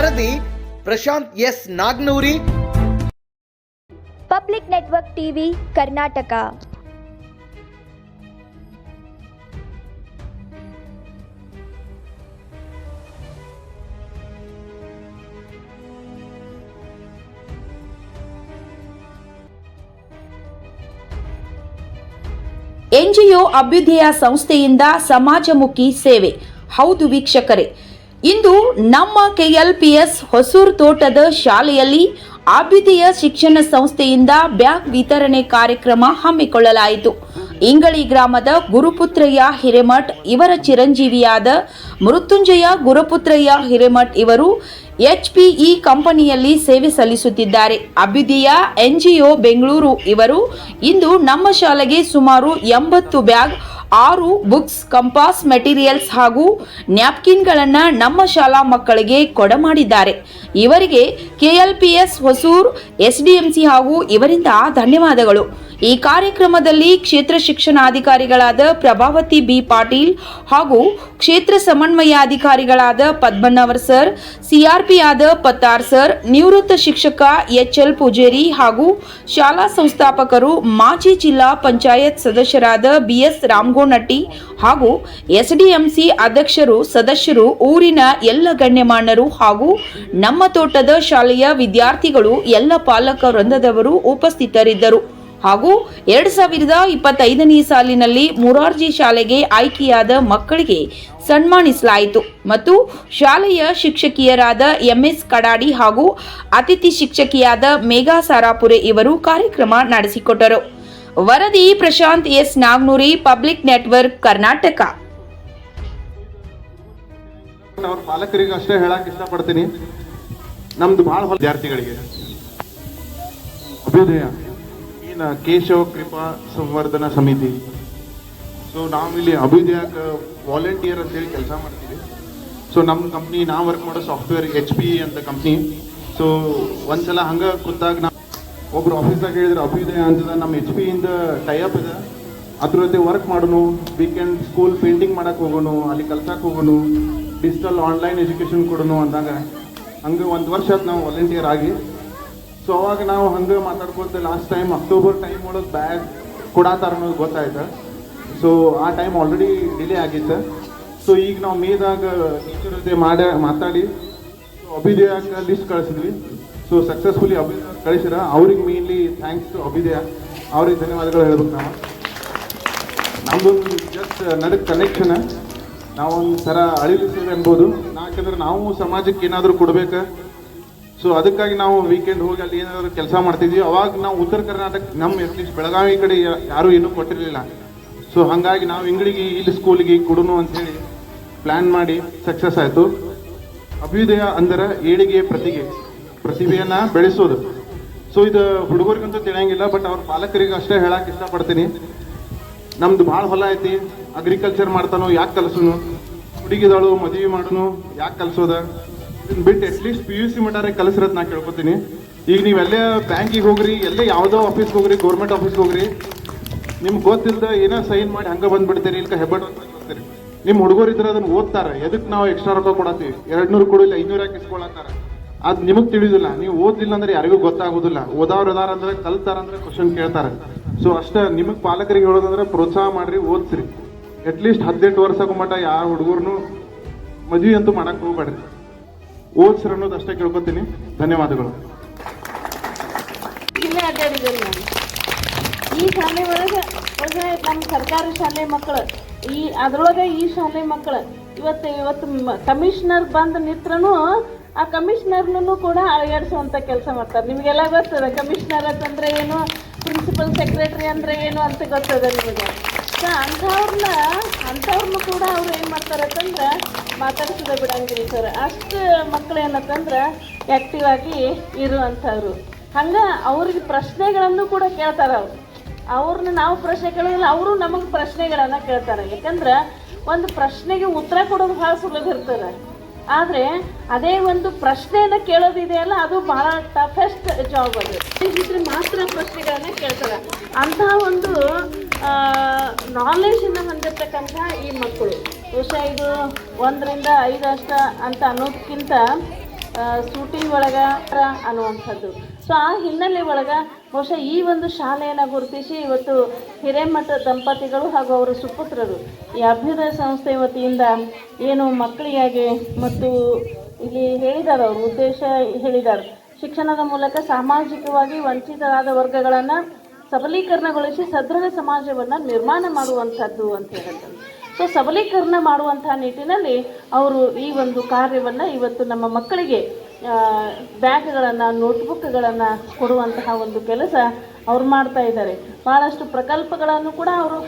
ವರದಿ Prashant S Nagnuri. Public network TV Karnataka. NGO Abhyudaya ಸಂಸ್ಥೆಯಿಂದ ಸಮಾಜಮುಖಿ ಸೇವೆ. ಹೌದು ವೀಕ್ಷಕರೇ ಇಂದು ನಮ್ಮ ಕೆಎಲ್ಪಿಎಸ್ ಹೊಸೂರು ತೋಟದ ಶಾಲೆಯಲ್ಲಿ ಅಭ್ಯುದಯ ಶಿಕ್ಷಣ ಸಂಸ್ಥೆಯಿಂದ ಬ್ಯಾಗ್ ವಿತರಣೆ ಕಾರ್ಯಕ್ರಮ ಹಮ್ಮಿಕೊಳ್ಳಲಾಯಿತು. ಇಂಗಳಿ ಗ್ರಾಮದ ಗುರುಪುತ್ರಯ್ಯ ಹಿರೇಮಠ್ ಇವರ ಚಿರಂಜೀವಿಯಾದ ಮೃತ್ಯುಂಜಯ ಗುರುಪುತ್ರಯ್ಯ ಹಿರೇಮಠ್ ಇವರು ಎಚ್ಪಿಇ ಕಂಪನಿಯಲ್ಲಿ ಸೇವೆ ಸಲ್ಲಿಸುತ್ತಿದ್ದಾರೆ. ಅಭ್ಯುದಯ ಎನ್ಜಿಒ ಬೆಂಗಳೂರು ಇವರು ಇಂದು ನಮ್ಮ ಶಾಲೆಗೆ ಸುಮಾರು ಎಂಬತ್ತು ಬ್ಯಾಗ್ ಆರು ಬುಕ್ಸ್ ಕಂಪಾಸ್ ಮೆಟೀರಿಯಲ್ಸ್ ಹಾಗೂ ನ್ಯಾಪ್ಕಿನ್ಗಳನ್ನು ನಮ್ಮ ಶಾಲಾ ಮಕ್ಕಳಿಗೆ ಕೊಡಮಾಡಿದ್ದಾರೆ ಇವರಿಗೆ ಕೆಎಲ್ಪಿಎಸ್ ಹೊಸೂರ್ ಎಸ್ಡಿಎಂಸಿ ಹಾಗೂ ಇವರಿಂದ ಧನ್ಯವಾದಗಳು. ಈ ಕಾರ್ಯಕ್ರಮದಲ್ಲಿ ಕ್ಷೇತ್ರ ಶಿಕ್ಷಣಾಧಿಕಾರಿಗಳಾದ ಪ್ರಭಾವತಿ ಬಿ ಪಾಟೀಲ್ ಹಾಗೂ ಕ್ಷೇತ್ರ ಸಮನ್ವಯಾಧಿಕಾರಿಗಳಾದ ಪದ್ಮನವರ್ ಸರ್ ಸಿಆರ್ಪಿ ಆದ ಪತ್ತಾರ್ ಸರ್, ನಿವೃತ್ತ ಶಿಕ್ಷಕ ಎಚ್ ಎಲ್ ಪೂಜೇರಿ ಹಾಗೂ ಶಾಲಾ ಸಂಸ್ಥಾಪಕರು, ಮಾಜಿ ಜಿಲ್ಲಾ ಪಂಚಾಯತ್ ಸದಸ್ಯರಾದ ಬಿಎಸ್ ರಾಮಗೋನಟ್ಟಿ ಹಾಗೂ ಎಸ್ಡಿಎಂಸಿ ಅಧ್ಯಕ್ಷರು, ಸದಸ್ಯರು, ಊರಿನ ಎಲ್ಲ ಗಣ್ಯಮಾನ್ಯರು ಹಾಗೂ ನಮ್ಮ ತೋಟದ ಶಾಲೆಯ ವಿದ್ಯಾರ್ಥಿಗಳು, ಎಲ್ಲ ಪಾಲಕ ವೃಂದದವರು ಉಪಸ್ಥಿತರಿದ್ದರು. ಹಾಗೂ ಎರಡು ಸಾವಿರದ ಇಪ್ಪತ್ತೈದನೇ ಸಾಲಿನಲ್ಲಿ ಮುರಾರ್ಜಿ ಶಾಲೆಗೆ ಆಯ್ಕೆಯಾದ ಮಕ್ಕಳಿಗೆ ಸನ್ಮಾನಿಸಲಾಯಿತು ಮತ್ತು ಶಾಲೆಯ ಶಿಕ್ಷಕಿಯರಾದ ಎಂಎಸ್ ಕಡಾಡಿ ಹಾಗೂ ಅತಿಥಿ ಶಿಕ್ಷಕಿಯಾದ ಮೇಘಾ ಸಾರಾಪುರೆ ಇವರು ಕಾರ್ಯಕ್ರಮ ನಡೆಸಿಕೊಟ್ಟರು. ವರದಿ Prashant S Nagnuri, public network, Karnataka. ಅವ್ರ ಪಾಲಕರಿಗೆ ಅಷ್ಟೇ ಹೇಳಕ್ ಇಷ್ಟಪಡ್ತೀನಿ. ನಮ್ದು ಬಹಳ ವಿದ್ಯಾರ್ಥಿಗಳಿಗೆ ಅಭ್ಯುದಯ. ಕೇಶವ ಕೃಪಾ ಸಂವರ್ಧನಾ ಸಮಿತಿ. ಸೊ ನಾವು ಇಲ್ಲಿ ಅಭ್ಯುದಯಕ್ಕೆ ವಾಲಂಟಿಯರ್ ಅಂತೇಳಿ ಕೆಲಸ ಮಾಡ್ತೀವಿ. ಸೊ ನಮ್ಮ ಕಂಪ್ನಿ ನಾವು ವರ್ಕ್ ಮಾಡೋ ಸಾಫ್ಟ್ವೇರ್ ಎಚ್ ಪಿ ಅಂತ ಕಂಪ್ನಿ ಸೊ ಒಂದ್ಸಲ ಹಂಗ ಕೂತಾಗ ನಾ ಒಬ್ರು ಆಫೀಸ್ದಾಗ ಹೇಳಿದ್ರೆ, ಅಭ್ಯುದಯ ಅಂತದ ನಮ್ಮ ಎಚ್ ಪಿ ಇಂದ ಟೈಅಪ್ ಇದೆ. ಅದ್ರ ಜೊತೆ ವರ್ಕ್ ಮಾಡೋನು ವೀಕೆಂಡ್ ಸ್ಕೂಲ್ ಪೇಂಟಿಂಗ್ ಮಾಡಕ್ಕೆ ಹೋಗೋನು, ಅಲ್ಲಿ ಕಲ್ಸಕ್ಕೆ ಹೋಗೋನು ಡಿಜಿಟಲ್ ಆನ್ಲೈನ್ ಎಜುಕೇಷನ್ ಕೊಡೋನು ಅಂದಾಗ, ಹಂಗೆ ಒಂದು ವರ್ಷ ನಾವು ವಾಲಂಟಿಯರ್ ಆಗಿ. ಸೊ ಅವಾಗ ನಾವು ಹಂಗೆ ಮಾತಾಡ್ಕೊತ ಲಾಸ್ಟ್ ಟೈಮ್ ಅಕ್ಟೋಬರ್ ಟೈಮ್ ಒಳಗೆ ಬ್ಯಾಗ್ ಕೊಡಾತಾರ ಅನ್ನೋದು ಗೊತ್ತಾಯ್ತು. ಸೊ ಆ ಟೈಮ್ ಆಲ್ರೆಡಿ ಡಿಲೇ ಆಗಿತ್ತು. ಸೊ ಈಗ ನಾವು ಮೇದಾಗ ಟೀಚರ್ ಜೊತೆ ಮಾಡಿ, ಮಾತಾಡಿ ಅಭಿದಯ ಲಿಸ್ಟ್ ಕಳಿಸಿದ್ವಿ. ಸೊ ಸಕ್ಸಸ್ಫುಲಿ ಅಭಿದಯ ಕಳಿಸಿರ. ಅವ್ರಿಗೆ ಮೇನ್ಲಿ ಥ್ಯಾಂಕ್ಸ್ ಟು ಅಭಿದಯ. ಅವ್ರಿಗೆ ಧನ್ಯವಾದಗಳು ಹೇಳ್ಬೇಕು ನಾವು. ನಮ್ದೊಂದು ಜಸ್ಟ್ ನಡಕ್ ಕನೆಕ್ಷನ್ ನಾವೊಂದು ಥರ ಅಳಿಲಿಸ್ತೇವೆ ಅನ್ಬೋದು. ಯಾಕಂದ್ರೆ ನಾವು ಸಮಾಜಕ್ಕೆ ಏನಾದರೂ ಕೊಡ್ಬೇಕು? ಸೊ ಅದಕ್ಕಾಗಿ ನಾವು ವೀಕೆಂಡ್ ಹೋಗಿ ಅಲ್ಲಿ ಏನಾದರೂ ಕೆಲಸ ಮಾಡ್ತಿದ್ವಿ. ಅವಾಗ ನಾವು ಉತ್ತರ ಕರ್ನಾಟಕ ನಮ್ಮ ಅಟ್ಲೀಸ್ಟ್ ಬೆಳಗಾವಿ ಕಡೆ ಯಾರು ಏನೂ ಕೊಟ್ಟಿರಲಿಲ್ಲ. ಸೊ ಹಾಗಾಗಿ ನಾವು ಇಂಗ್ಳಿಗೆ ಇಲ್ಲಿ ಸ್ಕೂಲಿಗೆ ಕೊಡೋನು ಹೇಳಿ ಪ್ಲ್ಯಾನ್ ಮಾಡಿ ಸಕ್ಸಸ್ ಆಯಿತು. ಅಭ್ಯುದಯ ಅಂದರೆ ಏಳಿಗೆ ಪ್ರತಿಗೆ, ಪ್ರತಿಭೆಯನ್ನು ಬೆಳೆಸೋದು. ಸೊ ಇದು ಹುಡುಗರಿಗಂತೂ ತಿಳಿಯಂಗಿಲ್ಲ ಬಟ್ ಅವ್ರ ಪಾಲಕರಿಗೆ ಅಷ್ಟೇ ಹೇಳಕ್ಕೆ ಇಷ್ಟಪಡ್ತೀನಿ. ನಮ್ದು ಭಾಳ ಹೊಲ ಐತಿ ಅಗ್ರಿಕಲ್ಚರ್ ಮಾಡ್ತಾನೋ, ಯಾಕೆ ಕಲಸೋನು? ಹುಡುಗಿದಾಳು ಮದುವೆ ಮಾಡೋನು, ಯಾಕೆ ಕಲ್ಸೋದ? ಬಿಟ್ಟು at least P U C ಮಟ್ಟಾರೆ ಕಲಿಸಿರೋದು ನಾ ಕೇಳ್ಕೊತೀನಿ. ಈಗ ನೀವೆಲ್ಲೇ ಬ್ಯಾಂಕಿಗೆ ಹೋಗ್ರಿ, ಎಲ್ಲೇ ಯಾವುದೋ ಆಫೀಸ್ಗೆ ಹೋಗ್ರಿ ಗೌರ್ಮೆಂಟ್ ಆಫೀಸ್ಗೆ ಹೋಗ್ರಿ ನಿಮ್ಗೆ ಗೊತ್ತಿಲ್ಲದ ಏನೋ ಸೈನ್ ಮಾಡಿ ಹಂಗೆ ಬಂದ್ಬಿಡ್ತೀರಿ, ಇಲ್ಕ ಹೆಬ್ಬಟ್ ಹೋಗ್ತೀರಿ. ನಿಮ್ಮ ಹುಡುಗರು ಇದ್ರೆ ಅದನ್ನು ಓದ್ತಾರೆ. ಎದಕ್ಕೆ ನಾವು ಎಕ್ಸ್ಟ್ರಾ ರೊಕ್ಕ ಕೊಡತ್ತೀವಿ? ಎರಡು ನೂರು ಕೊಡಿಲ್ಲ ಐನೂರು ಯಾಕೆ ಅದು ನಿಮಗೆ ತಿಳಿದಿಲ್ಲ. ನೀವು ಓದ್ಲಿಲ್ಲ ಅಂದ್ರೆ ಯಾರಿಗೂ ಗೊತ್ತಾಗೋದಿಲ್ಲ. ಓದವ್ರು ಅದಾರ ಅಂದ್ರೆ ಕಲ್ತಾರಂದ್ರೆ ಕ್ವಶನ್ ಕೇಳ್ತಾರೆ. ಸೊ ಅಷ್ಟೇ ನಿಮಗೆ ಪಾಲಕರಿಗೆ ಹೇಳೋದಂದ್ರೆ ಪ್ರೋತ್ಸಾಹ ಮಾಡಿರಿ, ಓದಿಸ್ರಿ. ಅಟ್ಲೀಸ್ಟ್ ಹದಿನೆಂಟು ವರ್ಷಕ್ಕೂ ಮಟ್ಟ ಯಾವ ಹುಡುಗರ್ನು ಮದುವೆ ಅಂತೂ ಮಾಡೋಕ್ಕೆ ಹೋಗ್ಬೇಡ್ರಿ. ಓದ್ಸ್ರಿ ಅನ್ನೋದು ಅಷ್ಟೇ ಕೇಳ್ಕೊತೀನಿ. ಧನ್ಯವಾದಗಳು. ನಾನು ಈ ಶಾಲೆ ಒಳಗೆ ನಮ್ಮ ಸರ್ಕಾರಿ ಶಾಲೆ ಮಕ್ಕಳು, ಈ ಅದ್ರೊಳಗೆ ಈ ಶಾಲೆ ಮಕ್ಕಳು, ಇವತ್ತು ಇವತ್ತು ಕಮಿಷನರ್ ಬಂದು ನಿತ್ರನು ಆ ಕಮಿಷನರ್ನೂ ಕೂಡ ಅಳಗಾಡಿಸುವಂಥ ಕೆಲಸ ಮಾಡ್ತಾರೆ. ನಿಮಗೆಲ್ಲ ಗೊತ್ತದ, ಕಮಿಷನರ್ ಅಂತಂದ್ರೆ ಏನು ಪ್ರಿನ್ಸಿಪಲ್ ಸೆಕ್ರೆಟರಿ ಅಂದ್ರೆ ಏನು ಅಂತ ಗೊತ್ತದ ನಿಮಗೆ? ಸೊ ಅಂಥವ್ರನ್ನ ಅಂಥವ್ರನ್ನ ಕೂಡ ಅವ್ರು ಏನು ಮಾಡ್ತಾರೆ ಅಂತಂದ್ರೆ ಮಾತಾಡಿಸೋದೇ ಬಿಡಂಗಿಲ್ಲ ಸರ್. ಅಷ್ಟು ಮಕ್ಕಳು ಏನಂತಂದ್ರೆ ಆ್ಯಕ್ಟಿವ್ ಆಗಿ ಇರುವಂಥವ್ರು. ಹಂಗೆ ಅವ್ರಿಗೆ ಪ್ರಶ್ನೆಗಳನ್ನು ಕೂಡ ಕೇಳ್ತಾರೆ ಅವರು. ಅವ್ರನ್ನ ನಾವು ಪ್ರಶ್ನೆ ಕೇಳೋದಿಲ್ಲ, ಅವರು ನಮಗೆ ಪ್ರಶ್ನೆಗಳನ್ನು ಕೇಳ್ತಾರೆ. ಯಾಕಂದ್ರೆ ಒಂದು ಪ್ರಶ್ನೆಗೆ ಉತ್ತರ ಕೊಡೋದು ಭಾಳ ಸುಲಭ ಇರ್ತದೆ. ಆದರೆ ಅದೇ ಒಂದು ಪ್ರಶ್ನೆಯನ್ನು ಕೇಳೋದಿದೆಯಲ್ಲ ಅದು ಭಾಳ ಟಫೆಸ್ಟ್ ಜಾಬ್ ಅದು. ಮಾತ್ರ ಪ್ರಶ್ನೆಗಳನ್ನ ಕೇಳ್ತಾರೆ. ಅಂತಹ ಒಂದು ನಾಲೆಜನ್ನು ಹೊಂದಿರ್ತಕ್ಕಂಥ ಈ ಮಕ್ಕಳು. ಬಹುಶಃ ಇದು ಒಂದರಿಂದ ಐದು ಅಷ್ಟ ಅಂತ ಅನ್ನೋದಕ್ಕಿಂತ ಸೂಟಿ ಒಳಗ ಅನ್ನುವಂಥದ್ದು. ಸೊ ಆ ಹಿನ್ನೆಲೆ ಒಳಗೆ ಬಹುಶಃ ಈ ಒಂದು ಶಾಲೆಯನ್ನು ಗುರುತಿಸಿ ಇವತ್ತು ಹಿರೇಮಠ ದಂಪತಿಗಳು ಹಾಗೂ ಅವರ ಸುಪುತ್ರರು ಈ ಅಭ್ಯುದಯ ಸಂಸ್ಥೆ ವತಿಯಿಂದ ಏನು ಮಕ್ಕಳಿಗಾಗಿ ಮತ್ತು ಇಲ್ಲಿ ಹೇಳಿದ್ದಾರೆ ಅವರು, ಉದ್ದೇಶ ಹೇಳಿದ್ದಾರೆ ಶಿಕ್ಷಣದ ಮೂಲಕ ಸಾಮಾಜಿಕವಾಗಿ ವಂಚಿತರಾದ ವರ್ಗಗಳನ್ನು ಸಬಲೀಕರಣಗೊಳಿಸಿ ಸದೃಢ ಸಮಾಜವನ್ನು ನಿರ್ಮಾಣ ಮಾಡುವಂಥದ್ದು ಅಂತ ಹೇಳಿದ್ರು. ಸೊ ಸಬಲೀಕರಣ ಮಾಡುವಂತಹ ನಿಟ್ಟಿನಲ್ಲಿ ಅವರು ಈ ಒಂದು ಕಾರ್ಯವನ್ನು ಇವತ್ತು ನಮ್ಮ ಮಕ್ಕಳಿಗೆ ಬ್ಯಾಗ್ಗಳನ್ನು ನೋಟ್ಬುಕ್ಗಳನ್ನು ಕೊಡುವಂತಹ ಒಂದು ಕೆಲಸ ಅವ್ರು ಮಾಡ್ತಾ ಇದ್ದಾರೆ. ಭಾಳಷ್ಟು ಪ್ರಕಲ್ಪಗಳನ್ನು ಕೂಡ ಅವರು